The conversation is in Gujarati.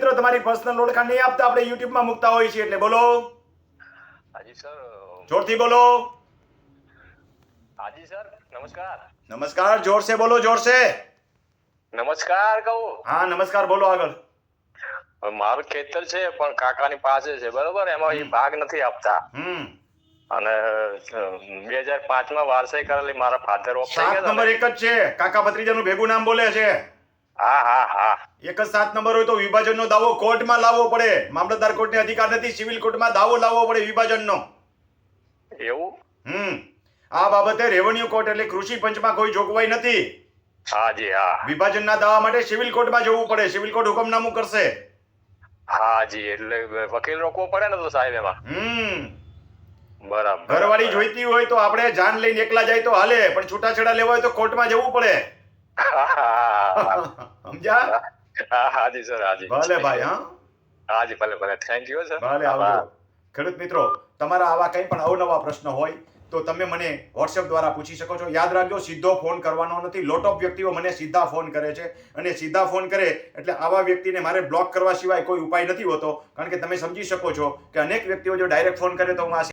મિત્રો તમારી પર્સનલ ઓળખાણ નહીં આપતા આપણે યુટ્યુબમાં મૂકતા હોય છીએ એટલે બોલો. હાજી સર જોરથી બોલો. હાજી સર નમસ્કાર. નમસ્કાર જોરસે બોલો જોરસે. નમસ્કાર કહું. હા નમસ્કાર બોલો આગળ. મારું ખેતર છે પણ કાકાની પાસે છે બરોબર? એમાં એ ભાગ નથી આપતા. હમ. અને બે હજાર પાંચમાં વારસાઈ કરેલી મારા ફાધર ઓફ નંબર એક જ છે. કાકા ભત્રીજાનું ભેગું નામ બોલે છે. હા હા હા. એક જ સાત નંબર હોય તો વિભાજનનો દાવો કોર્ટમાં લાવવો પડે. મામલતદાર કોર્ટને અધિકાર નથી સિવિલ કોર્ટમાં દાવો લાવવો પડે વિભાજનનો. એવું? હમ. આ બાબતે રેવન્યુ કોર્ટ એટલે કૃષિ પંચમાં કોઈ જોગવાઈ નથી. હાજી હા. વિભાજનના દાવા માટે સિવિલ કોર્ટમાં જવું પડે. સિવિલ કોર્ટ હુકમનામું કરશે. હાજી એટલે વકીલ રોકવો પડે ને તો સાહેબ એમાં. હમ. બરાબર. ઘરવાળી જોઈતી હોય તો આપણે જાન લઈને એકલા જાય તો હાલે. પણ છૂટાછેડા લેવા હોય તો કોર્ટમાં જવું પડે. સમજ્યા? હા હાજી સર હાજી. ભલે ભાઈ હા? હાજી ભલે ભલે. થેન્ક યુ સર ભલે આવજો. ખેડૂત મિત્રો તમારા આવા કંઈ પણ અવનવા પ્રશ્ન હોય તો તમે મને વોટ્સએપ દ્વારા પૂછી શકો છો. યાદ રાખજો સીધો ફોન કરવાનો નથી. લોટ ઓફ વ્યક્તિઓ મને સીધા ફોન કરે છે. અને સીધા ફોન કરે એટલે આવા વ્યક્તિને મારે બ્લોક કરવા સિવાય કોઈ ઉપાય નથી હોતો. કારણ કે તમે સમજી શકો છો કે અનેક વ્યક્તિઓ જો ડાયરેક્ટ ફોન કરે તો હું આ